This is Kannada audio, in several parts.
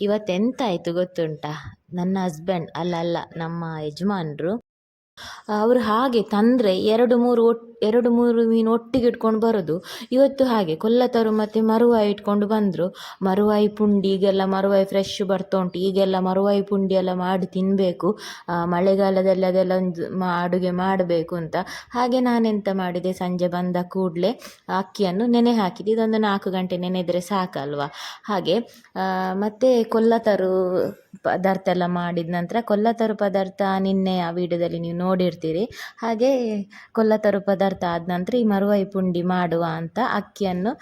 ಇವತ್ತೆಂತ ಆಯಿತು ಗೊತ್ತುಂಟಾ? ನನ್ನ ಹಸ್ಬೆಂಡ್ ಅಲ್ಲ ಅಲ್ಲ ನಮ್ಮ ಯಜಮಾನ್ರು. ಅವರು ಹಾಗೆ ತಂದರೆ ಎರಡು ಮೂರು ಒಟ್ಟು ಎರಡು ಮೂರು ಮೀನು ಒಟ್ಟಿಗೆ ಇಟ್ಕೊಂಡು ಬರೋದು. ಇವತ್ತು ಹಾಗೆ ಕೊಲ್ಲತರು ಮತ್ತು ಮರುವಾಯಿ ಇಟ್ಕೊಂಡು ಬಂದರು. ಮರುವಾಯಿ ಪುಂಡಿ, ಈಗೆಲ್ಲ ಮರುವಾಯಿ ಫ್ರೆಶ್ ಬರ್ತಾ ಉಂಟು. ಈಗೆಲ್ಲ ಮರುವಾಯಿ ಪುಂಡಿ ಎಲ್ಲ ಮಾಡಿ ತಿನ್ನಬೇಕು ಮಳೆಗಾಲದಲ್ಲಿ ಅದೆಲ್ಲ ಒಂದು ಮಾ, ಅಡುಗೆ ಮಾಡಬೇಕು ಅಂತ. ಹಾಗೆ ನಾನೆಂತ ಮಾಡಿದೆ? ಸಂಜೆ ಬಂದ ಕೂಡಲೇ ಅಕ್ಕಿಯನ್ನು ನೆನೆ ಹಾಕಿದೆ. ಇದೊಂದು ನಾಲ್ಕು ಗಂಟೆ ನೆನೆದರೆ ಸಾಕಲ್ವಾ? ಹಾಗೆ ಮತ್ತು ಕೊಲ್ಲತರು ಪದಾರ್ಥ ಎಲ್ಲ ಮಾಡಿದ ನಂತರ ಕೊಲ್ಲತರು ಪದಾರ್ಥ ನಿನ್ನೆ ಆ ವಿಡಿಯೋದಲ್ಲಿ ನೀವು ನೋಡಿರ್ತೀರಿ. ಹಾಗೆ ಕೊಲ್ಲತರು ಪದಾರ್ಥ ಆದ ನಂತರ ಈ ಮರುವಾಯಿ ಪುಂಡಿ ಮಾಡುವ ಅಂತ ಅಕ್ಕಿಯನ್ನು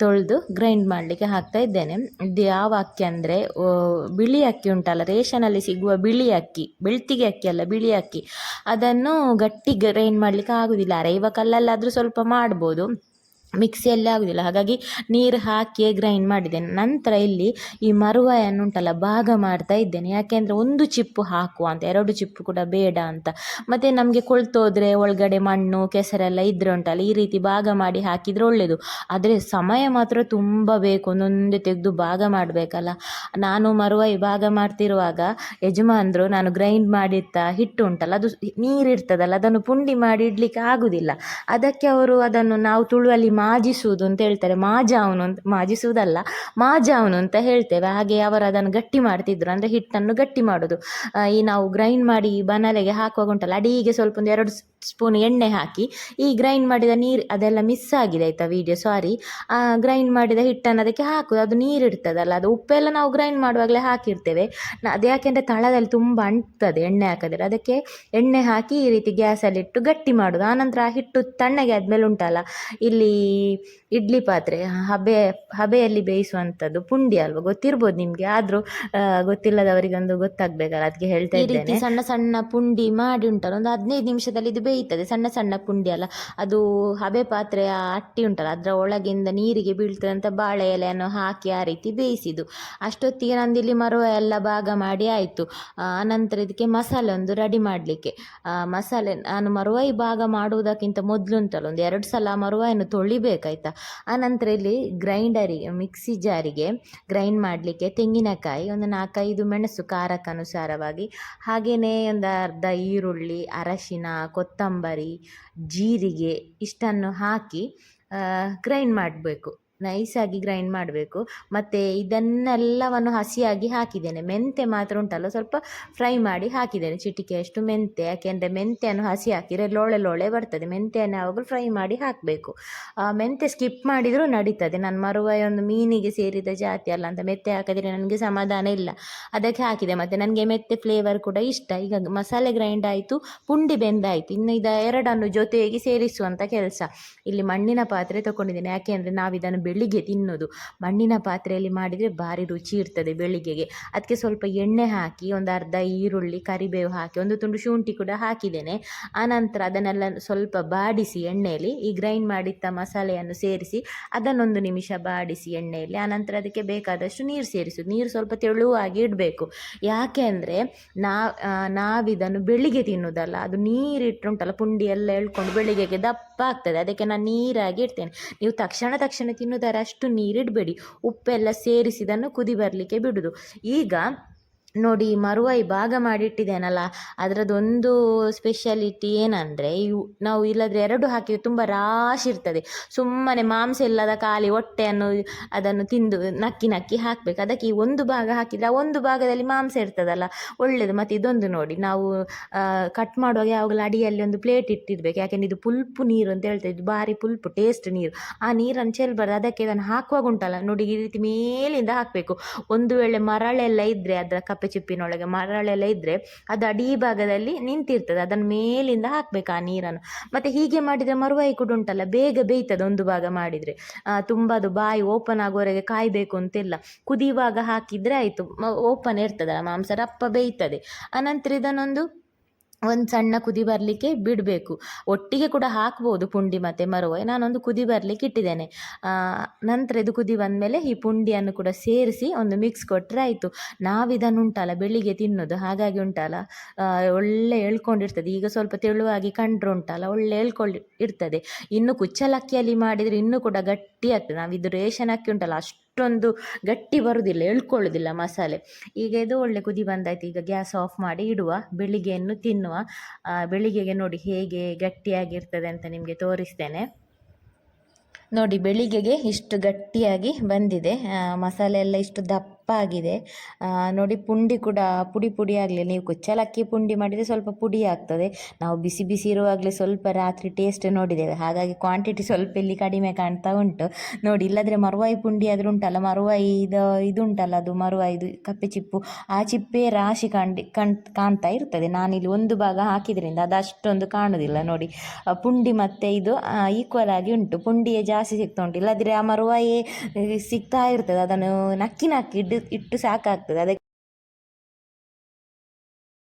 ತೊಳೆದು ಗ್ರೈಂಡ್ ಮಾಡಲಿಕ್ಕೆ ಹಾಕ್ತಾ ಇದ್ದೇನೆ. ಇದು ಯಾವ ಅಕ್ಕಿ ಅಂದರೆ ಬಿಳಿ ಅಕ್ಕಿ ಉಂಟಲ್ಲ, ರೇಷನಲ್ಲಿ ಸಿಗುವ ಬಿಳಿ ಅಕ್ಕಿ, ಬೆಳ್ತಿಗೆ ಅಕ್ಕಿ ಅಲ್ಲ, ಬಿಳಿ ಅಕ್ಕಿ. ಅದನ್ನು ಗಟ್ಟಿ ಗ್ರೈಂಡ್ ಮಾಡಲಿಕ್ಕೆ ಆಗೋದಿಲ್ಲ. ಅರೈವ ಕಲ್ಲಲ್ಲಾದರೂ ಸ್ವಲ್ಪ ಮಾಡ್ಬೋದು. ಮಿಕ್ಸಿಯಲ್ಲಿ ಆಗೋದಿಲ್ಲ. ಹಾಗಾಗಿ ನೀರು ಹಾಕಿಯೇ ಗ್ರೈಂಡ್ ಮಾಡಿದ್ದೇನೆ. ನಂತರ ಇಲ್ಲಿ ಈ ಮರುವಾಯನ್ನು ಉಂಟಲ್ಲ, ಭಾಗ ಮಾಡ್ತಾ ಇದ್ದೇನೆ. ಯಾಕೆಂದರೆ ಒಂದು ಚಿಪ್ಪು ಹಾಕುವ ಅಂತ, ಎರಡು ಚಿಪ್ಪು ಕೂಡ ಬೇಡ ಅಂತ. ಮತ್ತು ನಮಗೆ ಕೊಳ್ತೋದ್ರೆ ಒಳಗಡೆ ಮಣ್ಣು, ಕೆಸರೆಲ್ಲ ಇದ್ರೆ ಉಂಟಲ್ಲ, ಈ ರೀತಿ ಭಾಗ ಮಾಡಿ ಹಾಕಿದರೆ ಒಳ್ಳೆಯದು ಆದರೆ ಸಮಯ ಮಾತ್ರ ತುಂಬ ಬೇಕು. ಒಂದೊಂದೇ ತೆಗೆದು ಭಾಗ ಮಾಡಬೇಕಲ್ಲ. ನಾನು ಮರುವಾಯಿ ಭಾಗ ಮಾಡ್ತಿರುವಾಗ ಯಜಮಾನ್ರು ನಾನು ಗ್ರೈಂಡ್ ಮಾಡಿರ್ತಾ ಹಿಟ್ಟು ಉಂಟಲ್ಲ, ಅದು ನೀರಿರ್ತದಲ್ಲ ಅದನ್ನು ಪುಂಡಿ ಮಾಡಿ ಇಡಲಿಕ್ಕೆ ಆಗೋದಿಲ್ಲ. ಅದಕ್ಕೆ ಅವರು ಅದನ್ನು ನಾವು ತುಳುವಲ್ಲಿ ಮಾಜಿಸುವುದು ಅಂತ ಹೇಳ್ತಾರೆ. ಮಾಜಾವನು ಅಂತ, ಮಾಜಿಸುವುದಲ್ಲ, ಮಾಜಾವನು ಅಂತ ಹೇಳ್ತೇವೆ. ಹಾಗೆ ಅವರು ಅದನ್ನು ಗಟ್ಟಿ ಮಾಡ್ತಿದ್ರು. ಅಂದರೆ ಹಿಟ್ಟನ್ನು ಗಟ್ಟಿ ಮಾಡೋದು ಈ ನಾವು ಗ್ರೈಂಡ್ ಮಾಡಿ ಬನಲೆಗೆ ಹಾಕುವಾಗ ಉಂಟಲ್ಲ ಅಡಿಗೆ ಸ್ವಲ್ಪ ಒಂದು ಎರಡು ಸ್ಪೂನ್ ಎಣ್ಣೆ ಹಾಕಿ ಈ ಗ್ರೈಂಡ್ ಮಾಡಿದ ನೀರು ಅದೆಲ್ಲ ಮಿಸ್ ಆಗಿದೆ ಆಯಿತಾ ವೀಡಿಯೋ ಸಾರಿ ಗ್ರೈಂಡ್ ಮಾಡಿದ ಹಿಟ್ಟನ್ನು ಅದಕ್ಕೆ ಹಾಕೋದು ಅದು ನೀರು ಇರ್ತದಲ್ಲ ಅದು ಉಪ್ಪೆಲ್ಲ ನಾವು ಗ್ರೈಂಡ್ ಮಾಡುವಾಗಲೇ ಹಾಕಿರ್ತೇವೆ. ಅದು ಯಾಕೆಂದರೆ ತಳದಲ್ಲಿ ತುಂಬ ಅಂಟ್ತದೆ ಎಣ್ಣೆ ಹಾಕಿದ್ರೆ ಅದಕ್ಕೆ ಎಣ್ಣೆ ಹಾಕಿ ಈ ರೀತಿ ಗ್ಯಾಸಲ್ಲಿಟ್ಟು ಗಟ್ಟಿ ಮಾಡೋದು. ಆನಂತರ ಆ ಹಿಟ್ಟು ತಣ್ಣಗೆ ಆದಮೇಲೆ ಉಂಟಲ್ಲ ಇಲ್ಲಿ ಇಡ್ಲಿ ಪಾತ್ರೆ ಹಬೆ ಹಬೆಯಲ್ಲಿ ಬೇಯಿಸುವಂಥದ್ದು ಪುಂಡಿ ಅಲ್ವಾ ಗೊತ್ತಿರ್ಬೋದು ನಿಮಗೆ? ಆದರೂ ಗೊತ್ತಿಲ್ಲದವರಿಗೊಂದು ಗೊತ್ತಾಗಬೇಕಲ್ಲ ಅದಕ್ಕೆ ಹೇಳ್ತಾ ಇದ್ದೇನೆ. ಸಣ್ಣ ಸಣ್ಣ ಪುಂಡಿ ಮಾಡಿ ಉಂಟಲ್ಲ ಒಂದು ಹದಿನೈದು ನಿಮಿಷದಲ್ಲಿ ಇದು ಬೇಯ್ತದೆ ಸಣ್ಣ ಸಣ್ಣ ಪುಂಡಿ ಅಲ್ಲ. ಅದು ಹಬೆ ಪಾತ್ರೆಯ ಅಟ್ಟಿ ಉಂಟಲ್ಲ, ಅದರ ಒಳಗಿಂದ ನೀರಿಗೆ ಬೀಳ್ತದೆ ಅಂತ ಬಾಳೆ ಎಲೆಯನ್ನು ಹಾಕಿ ಆ ರೀತಿ ಬೇಯಿಸಿದ್ದು. ಅಷ್ಟೊತ್ತಿಗೆ ನಂದು ಇಲ್ಲಿ ಮರುವ ಎಲ್ಲ ಭಾಗ ಮಾಡಿ ಆಯಿತು. ಆನಂತರ ಇದಕ್ಕೆ ಮಸಾಲೆ ಒಂದು ರೆಡಿ ಮಾಡಲಿಕ್ಕೆ. ಮಸಾಲೆ, ನಾನು ಮರುವಾಯಿ ಭಾಗ ಮಾಡುವುದಕ್ಕಿಂತ ಮೊದಲು ಉಂಟಲ್ಲ, ಒಂದು ಎರಡು ಸಲ ಮರುವಾಯನ್ನು ತೊಳಿಬೇಕಾಯ್ತಾ. ಆನಂತರ ಇಲ್ಲಿ ಗ್ರೈಂಡರಿಗೆ ಮಿಕ್ಸಿ ಜಾರಿಗೆ ಗ್ರೈಂಡ್ ಮಾಡಲಿಕ್ಕೆ ತೆಂಗಿನಕಾಯಿ, ಒಂದು ನಾಲ್ಕೈದು ಮೆಣಸು ಖಾರಕ್ಕನುಸಾರವಾಗಿ ಹಾಗೆಯೇ ಒಂದು ಅರ್ಧ ಈರುಳ್ಳಿ, ಅರಶಿನ, ಕೊತ್ತಂಬರಿ ಜೀರಿಗೆ ಇಷ್ಟನ್ನು ಹಾಕಿ ಗ್ರೈಂಡ್ ಮಾಡಬೇಕು. ನೈಸಾಗಿ ಗ್ರೈಂಡ್ ಮಾಡಬೇಕು. ಮತ್ತು ಇದನ್ನೆಲ್ಲವನ್ನು ಹಸಿಯಾಗಿ ಹಾಕಿದ್ದೇನೆ. ಮೆಂತೆ ಮಾತ್ರ ಉಂಟಲ್ಲ, ಸ್ವಲ್ಪ ಫ್ರೈ ಮಾಡಿ ಹಾಕಿದ್ದೇನೆ ಚಿಟಿಕೆಯಷ್ಟು ಮೆಂತೆ. ಯಾಕೆಂದರೆ ಮೆಂತೆಯನ್ನು ಹಸಿ ಹಾಕಿದರೆ ಲೋಳೆ ಲೋಳೆ ಬರ್ತದೆ. ಮೆಂತೆಯನ್ನು ಯಾವಾಗಲೂ ಫ್ರೈ ಮಾಡಿ ಹಾಕಬೇಕು. ಮೆಂತೆ ಸ್ಕಿಪ್ ಮಾಡಿದರೂ ನಡೀತದೆ. ನಾನು ಮರುವಾಯ ಒಂದು ಮೀನಿಗೆ ಸೇರಿದ ಜಾತಿ ಅಲ್ಲ ಅಂತ ಮೆತ್ತೆ ಹಾಕಿದರೆ ನನಗೆ ಸಮಾಧಾನ ಇಲ್ಲ. ಅದಕ್ಕೆ ಹಾಕಿದೆ. ಮತ್ತು ನನಗೆ ಮೆತ್ತೆ ಫ್ಲೇವರ್ ಕೂಡ ಇಷ್ಟ. ಈಗ ಮಸಾಲೆ ಗ್ರೈಂಡ್ ಆಯಿತು, ಪುಂಡಿ ಬೆಂದಾಯಿತು. ಇನ್ನು ಇದ ಎರಡನ್ನು ಜೊತೆಗೆ ಸೇರಿಸುವಂಥ ಕೆಲಸ. ಇಲ್ಲಿ ಮಣ್ಣಿನ ಪಾತ್ರೆ ತೊಗೊಂಡಿದ್ದೇನೆ. ಯಾಕೆಂದರೆ ನಾವು ಇದನ್ನು ಬೆಳಿಗ್ಗೆ ತಿನ್ನೋದು. ಮಣ್ಣಿನ ಪಾತ್ರೆಯಲ್ಲಿ ಮಾಡಿದರೆ ಭಾರಿ ರುಚಿ ಇರ್ತದೆ ಬೆಳಿಗ್ಗೆಗೆ ಅದಕ್ಕೆ ಸ್ವಲ್ಪ ಎಣ್ಣೆ ಹಾಕಿ, ಒಂದು ಅರ್ಧ ಈರುಳ್ಳಿ, ಕರಿಬೇವು ಹಾಕಿ, ಒಂದು ತುಂಡು ಶುಂಠಿ ಕೂಡ ಹಾಕಿದ್ದೇನೆ. ಆನಂತರ ಅದನ್ನೆಲ್ಲ ಸ್ವಲ್ಪ ಬಾಡಿಸಿ ಎಣ್ಣೆಯಲ್ಲಿ, ಈ ಗ್ರೈಂಡ್ ಮಾಡಿದ್ದ ಮಸಾಲೆಯನ್ನು ಸೇರಿಸಿ, ಅದನ್ನೊಂದು ನಿಮಿಷ ಬಾಡಿಸಿ ಎಣ್ಣೆಯಲ್ಲಿ ಆನಂತರ ಅದಕ್ಕೆ ಬೇಕಾದಷ್ಟು ನೀರು ಸೇರಿಸೋದು. ನೀರು ಸ್ವಲ್ಪ ತೆಳುವಾಗಿ ಇಡಬೇಕು. ಯಾಕೆ ಅಂದರೆ, ನಾ ನಾವಿದನ್ನು ಬೆಳಿಗ್ಗೆ ತಿನ್ನೋದಲ್ಲ, ಅದು ನೀರಿಟ್ಟುಂಟಲ್ಲ ಪುಂಡಿ ಎಲ್ಲ ಎಳ್ಕೊಂಡು ಬೆಳಿಗ್ಗೆಗೆ ದಪ್ಪ ಆಗ್ತದೆ. ಅದಕ್ಕೆ ನಾನು ನೀರಾಗಿ ಇಡ್ತೇನೆ. ನೀವು ತಕ್ಷಣ ತಕ್ಷಣ ತಿನ್ನೋದು ಅಷ್ಟು ನೀರಿಡಬೇಡಿ. ಉಪ್ಪೆಲ್ಲ ಸೇರಿಸಿದನ್ನು ಕುದಿ ಬರಲಿಕ್ಕೆ ಬಿಡೋದು. ಈಗ ನೋಡಿ ಮರುವಾಯಿ ಭಾಗ ಮಾಡಿಟ್ಟಿದ್ದೇನಲ್ಲ, ಅದರದ್ದೊಂದು ಸ್ಪೆಷಾಲಿಟಿ ಏನಂದರೆ, ಇವು ನಾವು ಇಲ್ಲದ್ರೆ ಎರಡು ಹಾಕಿ ತುಂಬ ರಾಶಿ ಇರ್ತದೆ. ಸುಮ್ಮನೆ ಮಾಂಸ ಇಲ್ಲದ ಖಾಲಿ ಹೊಟ್ಟೆಯನ್ನು ಅದನ್ನು ತಿಂದು ನಕ್ಕಿ ನಕ್ಕಿ ಹಾಕಬೇಕು. ಅದಕ್ಕೆ ಈ ಒಂದು ಭಾಗ ಹಾಕಿದರೆ ಆ ಒಂದು ಭಾಗದಲ್ಲಿ ಮಾಂಸ ಇರ್ತದಲ್ಲ ಒಳ್ಳೆಯದು ಮತ್ತು ಇದೊಂದು ನೋಡಿ, ನಾವು ಕಟ್ ಮಾಡುವಾಗ ಯಾವಾಗಲೂ ಅಡಿಯಲ್ಲಿ ಒಂದು ಪ್ಲೇಟ್ ಇಟ್ಟಿರಬೇಕು. ಯಾಕೆಂದರೆ ಇದು ಪುಲ್ಪು ನೀರು ಅಂತ ಹೇಳ್ತಾ ಇದು ಭಾರಿ ಪುಲ್ಪು ಟೇಸ್ಟ್ ನೀರು. ಆ ನೀರನ್ನು ಚೆಲ್ಬಾರ್ದು. ಅದಕ್ಕೆ ಇದನ್ನು ಹಾಕುವಾಗ ಉಂಟಲ್ಲ, ನೋಡಿ ಈ ರೀತಿ ಮೇಲಿಂದ ಹಾಕಬೇಕು. ಒಂದು ವೇಳೆ ಮರಳೆಲ್ಲ ಇದ್ದರೆ ಅದರ ಕಪ್ಪೆ ಚಿಪ್ಪಿನೊಳಗೆ ಮರಳೆಲ್ಲ ಇದ್ದರೆ ಅದು ಅಡಿ ಭಾಗದಲ್ಲಿ ನಿಂತಿರ್ತದೆ ಅದನ್ನು ಮೇಲಿಂದ ಹಾಕಬೇಕು ಆ ನೀರನ್ನು ಮತ್ತು ಹೀಗೆ ಮಾಡಿದರೆ ಮರುವಾಯಿ ಕೂಡ ಉಂಟಲ್ಲ ಬೇಗ ಬೇಯ್ತದೆ ಒಂದು ಭಾಗ ಮಾಡಿದರೆ ತುಂಬ ಅದು ಬಾಯಿ ಓಪನ್ ಆಗೋವರೆಗೆ ಕಾಯಬೇಕು ಅಂತಿಲ್ಲ ಕುದಿಯುವಾಗ ಹಾಕಿದರೆ ಆಯಿತು ಓಪನ್ ಇರ್ತದಲ್ಲ ಮಾಂಸ ರಪ್ಪ ಬೇಯ್ತದೆ ಅನಂತರ ಇದನ್ನೊಂದು ಒಂದು ಸಣ್ಣ ಕುದಿ ಬರಲಿಕ್ಕೆ ಬಿಡಬೇಕು. ಒಟ್ಟಿಗೆ ಕೂಡ ಹಾಕ್ಬೋದು ಪುಂಡಿ ಮತ್ತು ಮರುವೆ. ನಾನೊಂದು ಕುದಿ ಬರಲಿಕ್ಕೆ ಇಟ್ಟಿದ್ದೇನೆ. ನಂತರ ಇದು ಕುದಿ ಬಂದಮೇಲೆ ಈ ಪುಂಡಿಯನ್ನು ಕೂಡ ಸೇರಿಸಿ ಒಂದು ಮಿಕ್ಸ್ ಕೊಟ್ಟರೆ ಆಯಿತು. ನಾವಿದನ್ನು ಉಂಟಲ್ಲ, ಬೆಳಿಗ್ಗೆ ತಿನ್ನೋದು. ಹಾಗಾಗಿ ಉಂಟಲ್ಲ. ಒಳ್ಳೆ ಎಳ್ಕೊಂಡಿರ್ತದೆ. ಈಗ ಸ್ವಲ್ಪ ತೆಳುವಾಗಿ ಕಂಡ್ರು ಉಂಟಲ್ಲ, ಒಳ್ಳೆ ಎಳ್ಕೊಂಡು ಇರ್ತದೆ. ಇನ್ನು ಕುಚ್ಚಲಕ್ಕಿಯಲ್ಲಿ ಮಾಡಿದರೆ ಇನ್ನೂ ಕೂಡ ಗಟ್ಟಿ ಆಗ್ತದೆ ನಾವು ಇದು ರೇಷನ್ ಅಕ್ಕಿ ಉಂಟಲ್ಲ, ಅಷ್ಟು ಅಷ್ಟೊಂದು ಗಟ್ಟಿ ಬರುವುದಿಲ್ಲ ಎಳ್ಕೊಳ್ಳೋದಿಲ್ಲ ಮಸಾಲೆ. ಈಗ ಇದು ಒಳ್ಳೆ ಕುದಿ ಬಂದಾಯ್ತು. ಈಗ ಗ್ಯಾಸ್ ಆಫ್ ಮಾಡಿ ಇಡುವ, ಬೆಳಿಗ್ಗೆಯನ್ನು ತಿನ್ನುವ. ಬೆಳಿಗ್ಗೆಗೆ ನೋಡಿ ಹೇಗೆ ಗಟ್ಟಿಯಾಗಿರ್ತದೆ ಅಂತ ನಿಮಗೆ ತೋರಿಸ್ತೇನೆ. ನೋಡಿ, ಬೆಳಿಗ್ಗೆಗೆ ಇಷ್ಟು ಗಟ್ಟಿಯಾಗಿ ಬಂದಿದೆ. ಮಸಾಲೆ ಎಲ್ಲ ಇಷ್ಟು ದಪ್ಪ ಆ, ನೋಡಿ ಪುಂಡಿ ಕೂಡ ಪುಡಿ ಪುಡಿ ಆಗಲಿ ನೀವು ಕುಚ್ಚಲಕ್ಕಿ ಪುಂಡಿ ಮಾಡಿದರೆ ಸ್ವಲ್ಪ ಪುಡಿ ಆಗ್ತದೆ. ನಾವು ಬಿಸಿ ಬಿಸಿ ಇರುವಾಗಲೇ ಸ್ವಲ್ಪ ರಾತ್ರಿ ಟೇಸ್ಟ್ ನೋಡಿದ್ದೇವೆ. ಹಾಗಾಗಿ ಕ್ವಾಂಟಿಟಿ ಸ್ವಲ್ಪ ಇಲ್ಲಿ ಕಡಿಮೆ ಕಾಣ್ತಾ ಉಂಟು. ನೋಡಿ ಇಲ್ಲದ್ರೆ ಮರುವಾಯಿ ಪುಂಡಿ ಆದರೂ ಉಂಟಲ್ಲ ಮರುವಾಯಿ ಇದು ಇದು ಉಂಟಲ್ಲ ಅದು ಮರುವಾಯಿ ಇದು ಕಪ್ಪೆ ಚಿಪ್ಪು. ಆ ಚಿಪ್ಪೆ ರಾಶಿ ಕಂಡಿ ಕಣ್ ಕಾಣ್ತಾ ಇರ್ತದೆ. ನಾನಿಲ್ಲಿ ಒಂದು ಭಾಗ ಹಾಕಿದ್ರಿಂದ ಅದು ಅಷ್ಟೊಂದು ಕಾಣುವುದಿಲ್ಲ ನೋಡಿ ಪುಂಡಿ ಮತ್ತೆ ಇದು ಈಕ್ವಲ್ ಆಗಿ ಉಂಟು. ಪುಂಡಿಯೇ ಜಾಸ್ತಿ ಸಿಗ್ತಾ ಉಂಟು. ಇಲ್ಲದ್ರೆ ಆ ಮರುವಾಯಿ ಸಿಗ್ತಾ ಇರ್ತದೆ. ಅದನ್ನು ನಕ್ಕಿ ನಕ್ಕಿ ಇಟ್ಟು ಇಟ್ಟು ಸಾಕಾಗ್ತದೆ. ಅದಕ್ಕೆ